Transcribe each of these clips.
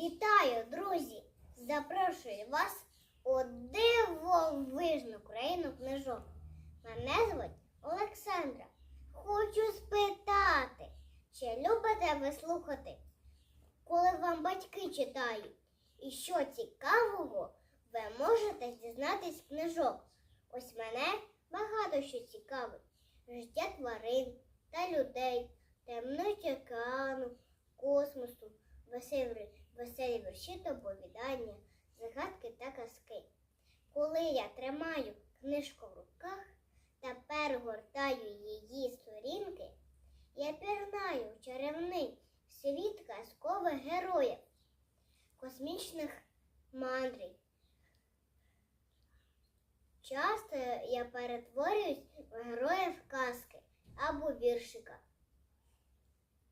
Вітаю, друзі! Запрошую вас у дивовижну країну книжок. Мене звуть Олександра. Хочу спитати, чи любите ви слухати, коли вам батьки читають? І що цікавого ви можете дізнатись книжок? Ось мене багато що цікавить. Життя тварин та людей, таємниці океану, космосу, веселі, веселі вірші та оповідання, загадки та казки. Коли я тримаю книжку в руках та перегортаю її сторінки, я пірнаю в чарівний світ казкових героїв, космічних мандрів. Часто я перетворююсь в героїв казки або віршика.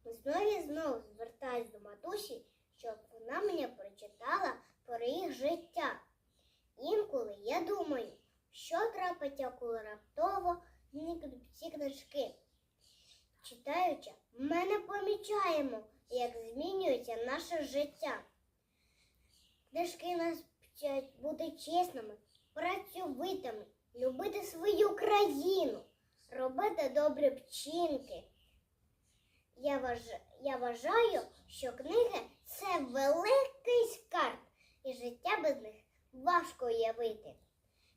Знову і знову звертаюсь до матусі, щоб вона мені прочитала про їх життя. Інколи я думаю, що трапиться, коли раптово зникнуть ці книжки. Читаючи, ми не помічаємо, як змінюється наше життя. Книжки нас вчать бути чесними, працьовитими, любити свою країну, робити добрі вчинки. Я, важ... Я вважаю, що книги це великий скарб, і життя без них важко уявити.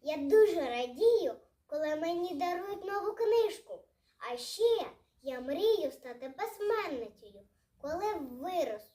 Я дуже радію, коли мені дарують нову книжку. А ще я мрію стати письменницею, коли виросту.